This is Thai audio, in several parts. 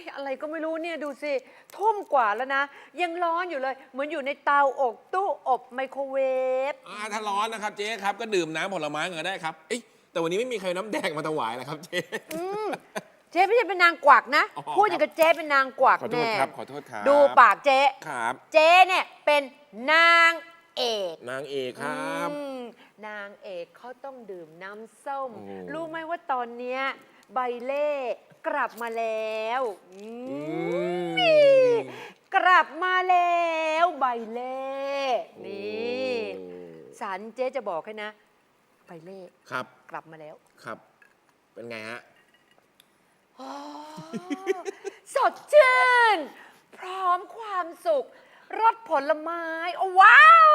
ยอะไรก็ไม่รู้เนี่ยดูสิทุ่มกว่าแล้วนะ ยังร้อนอยู่เลย เหมือนอยู่ในเตาอบตู้อบไมโครเวฟอ่าถ้าร้อนนะครับเจ๊ครับก็ดื่มน้ำผลไม้กันก็ได้ครับเอ้ยแต่วันนี้ไม่มีใครน้ำแดงมาถวายนะครับเจ๊เจ๊ไม่ใช่เป็นนางกวักนะ อ๋อ พูดอย่างกับเจ๊เป็นนางกวักขอโทษแน่ครับขอโทษครับดูปากเจ๊ ครับเจ๊เนี่ยเป็นนางเอกนางเอกครับ อืมนางเอกเขาต้องดื่มน้ำส้ม โอ้ รู้ไหมว่าตอนเนี้ย ใบเล่กลับมาแล้วอือืมมกลับมาแล้วใบเล่นี่โอ้สารเจ๊จะบอกให้นะ ใบเล่ครับกลับมาแล้ว ครับ เป็นไงฮะอ๋อสดชื่น พร้อมความสุขรสผลไม้โอ้ว้าว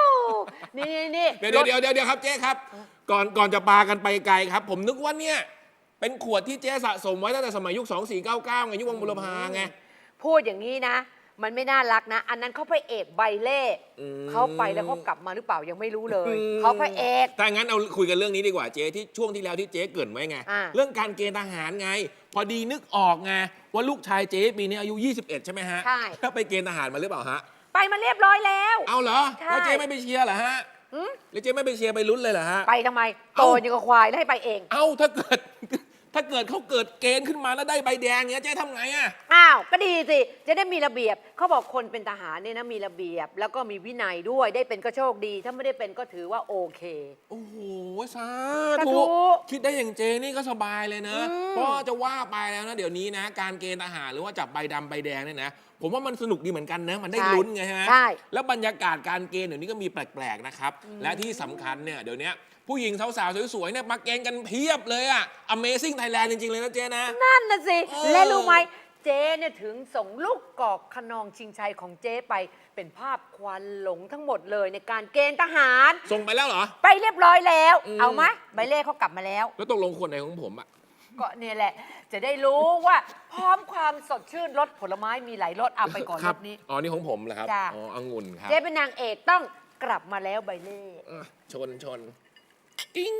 นี่นี่นี่เดี๋ยวเดี๋ยวเดี๋ยวเดี๋ยวครับเจ๊ครับ ก่อนก่อนจะปากันไปไกลครับ ผมนึกว่าเนี่ย เป็นขวดที่เจ๊สะสมไว้ตั้งแต่สมัยยุค 2499ไงยุควังบุรพาไง พูดอย่างนี้นะ มันไม่น่ารักนะ อันนั้นเขาพระเอกใบเล่อืม เขาไปแล้วเขากลับมาหรือเปล่ายังไม่รู้เลยอืมเขาพระเอก ถ้างั้นเอาคุยกันเรื่องนี้ดีกว่าเจ๊ที่ช่วงที่แล้วที่เจ๊เกริดไว้ไง อ่า เรื่องการเกณฑ์ทหารไง พอดีนึกออกไงว่าลูกชายเจ๊ปีนี้อายุ 21 ใช่ไหมฮะใช่ถ้าไปเกณฑ์ทหารมาหรือเปล่าฮะ ไปมาเรียบร้อยแล้ว เอาเหรอใช่ แล้วเจ๊ไม่ไปเชียร์เหรอฮะหืมแล้วเจ๊ไม่ไปเชียร์ไปลุ้นเลยเหรอฮะ ไปทำไมโตเอ้าอย่างกับควายแล้วให้ไปเอง เอ้าถ้าเกิดถ้าเกิดเขาเกิดเกณฑ์ขึ้นมาแล้วได้ใบแดงเนี้ยเจ๊ทำไงอะอ้าว ก็ดีสิ จะได้มีระเบียบ เขาบอกคนเป็นทหารเนี่ยนะมีระเบียบ แล้วก็มีวินัยด้วย ได้เป็นก็โชคดี ถ้าไม่ได้เป็นก็ถือว่าโอเค โอ้โหสาสาธุธุคิดได้อย่างเจนี่ก็สบายเลยนะอืม เพราะจะว่าไปแล้วนะ เดี๋ยวนี้นะ การเกณฑ์ทหารหรือว่าจับใบดำใบแดงเนี่ยนะ ผมว่ามันสนุกดีเหมือนกันนะ มันได้ลุ้นไงฮะใช่ แล้วบรรยากาศการเกณฑ์เดี๋ยวนี้ก็มีแปลก ๆ นะครับ และที่สำคัญเนี่ยเดี๋ยวนี้ ผู้หญิงสาวๆสวยๆเนี่ยมาเกณฑ์กันเพียบเลยอะ Amazing Thailand จริง ๆ เลยนะเจ๊นะ นั่นน่ะสิ เออ และรู้ไหม เจ๊เนี่ยถึงส่งลูกกอกขนองชิงชัยของเจ๊ไปเป็นภาพควันหลงทั้งหมดเลยในการเกณฑ์ทหาร ส่งไปแล้วเหรอ ไปเรียบร้อยแล้ว อืม เอาไหมใบเล่เขากลับมาแล้ว แล้วตกลงคนไหนของผมอะก็เนี่ยแหละ จะได้รู้ว่าพร้อมความสดชื่นรสผลไม้มีหลายรสเอาไปก่อนครรัสนี้ อ๋อนี่ของผมเหรอครับจ้ะ อ๋อองุ่นครับเจ๊เป็นนางเอกต้องกลับมาแล้วใบเล่อะชนชน กิ้ง